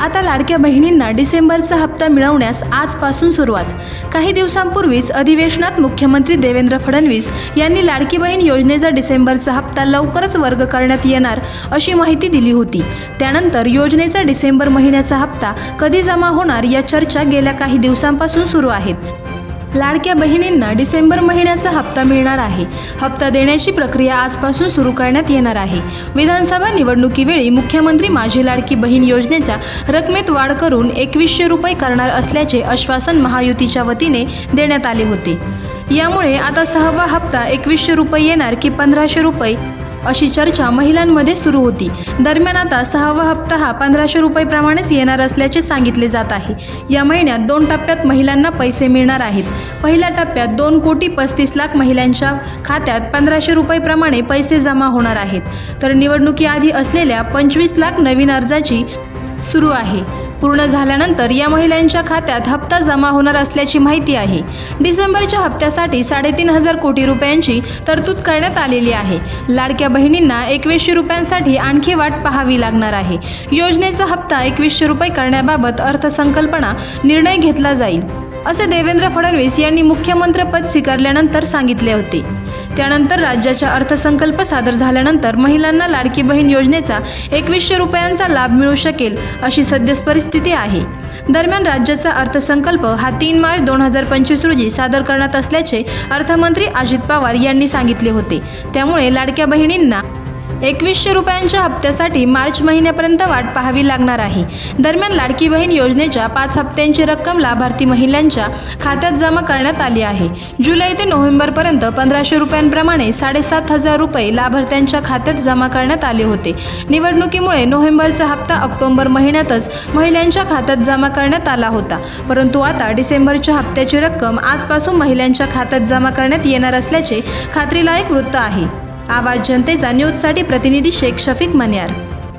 आता लाडक्या बहिणींना डिसेंबरचा हप्ता मिळवण्यास आजपासून सुरुवात. काही दिवसांपूर्वीच अधिवेशनात मुख्यमंत्री देवेंद्र फडणवीस यांनी लाडकी बहीण योजनेचा डिसेंबरचा हप्ता लवकरच वर्ग करण्यात येणार अशी माहिती दिली होती. त्यानंतर योजनेचा डिसेंबर महिन्याचा हप्ता कधी जमा होणार या चर्चा गेल्या काही दिवसांपासून सुरू आहेत. लाडक्या बहिणींना डिसेंबर महिन्याचा हप्ता मिळणार आहे. हप्ता देण्याची प्रक्रिया आजपासून सुरू करण्यात येणार आहे. विधानसभा निवडणुकीवेळी मुख्यमंत्री माझी लाडकी बहीण योजनेच्या रकमेत वाढ करून एकवीसशे रुपये करणार असल्याचे आश्वासन महायुतीच्या वतीने देण्यात आले होते. यामुळे आता सहावा हप्ता एकवीसशे रुपये येणार की पंधराशे रुपये अशी चर्चा महिलांमध्ये सुरू होती. दरम्यान आता सहावा हप्ता हा पंधराशे रुपयेप्रमाणेच येणार असल्याचे सांगितले जात आहे. या महिन्यात दोन टप्प्यात महिलांना पैसे मिळणार आहेत. पहिल्या टप्प्यात दोन कोटी पस्तीस लाख महिलांच्या खात्यात पंधराशे रुपयेप्रमाणे पैसे जमा होणार आहेत. तर निवडणुकीआधी असलेल्या पंचवीस लाख नवीन अर्जाची सुरू आहे. पूर्ण झाल्यानंतर या महिलांच्या खात्यात हप्ता जमा होणार असल्याची माहिती आहे. डिसेंबरच्या हप्त्यासाठी साडेतीन हजार कोटी रुपयांची तरतूद करण्यात आलेली आहे. लाडक्या बहिणींना एकवीसशे रुपयांसाठी आणखी वाट पाहावी लागणार आहे. योजनेचा हप्ता एकवीसशे रुपये करण्याबाबत अर्थसंकल्पना निर्णय घेतला जाईल. असे देवेंद्र फडणवीस यांनी मुख्यमंत्रीपद स्वीकारल्यानंतर सांगितले होते. त्यानंतर राज्याचा अर्थसंकल्प सादर झाल्यानंतर महिलांना लाडकी बहीण योजनेचा एकवीसशे रुपयांचा लाभ मिळू शकेल अशी सद्यस्परिस्थिती आहे. दरम्यान राज्याचा अर्थसंकल्प हा तीन मार्च दोन हजार पंचवीस रोजी सादर करण्यात असल्याचे अर्थमंत्री अजित पवार यांनी सांगितले होते. त्यामुळे लाडक्या बहिणींना एकवीसशे रुपयांच्या हप्त्यासाठी मार्च महिन्यापर्यंत वाट पाहावी लागणार आहे. दरम्यान लाडकी बहीण योजनेच्या पाच हप्त्यांची रक्कम लाभार्थी महिलांच्या खात्यात जमा करण्यात आली आहे. जुलै ते नोव्हेंबरपर्यंत पंधराशे रुपयांप्रमाणे साडेसात हजार रुपये लाभार्थ्यांच्या खात्यात जमा करण्यात आले होते. निवडणुकीमुळे नोव्हेंबरचा हप्ता ऑक्टोबर महिन्यातच महिलांच्या खात्यात जमा करण्यात आला होता. परंतु आता डिसेंबरच्या हप्त्याची रक्कम आजपासून महिलांच्या खात्यात जमा करण्यात येणार असल्याचे खात्रीलायक वृत्त आहे. आवाज जनतेचा न्यूजसाठी प्रतिनिधी शेख शफीक मन्यार.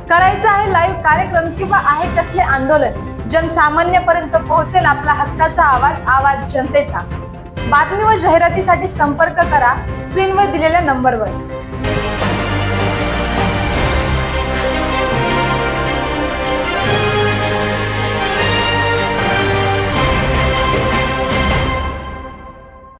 करायचं आहे लाईव्ह कार्यक्रम किंवा आहे कसले आंदोलन जनसामान्यपर्यंत पोहोचेल आपला हक्काचा आवाज आवाज जनतेचा. बातमी व जाहिरातीसाठी संपर्क करा स्क्रीनवर दिलेल्या नंबरवर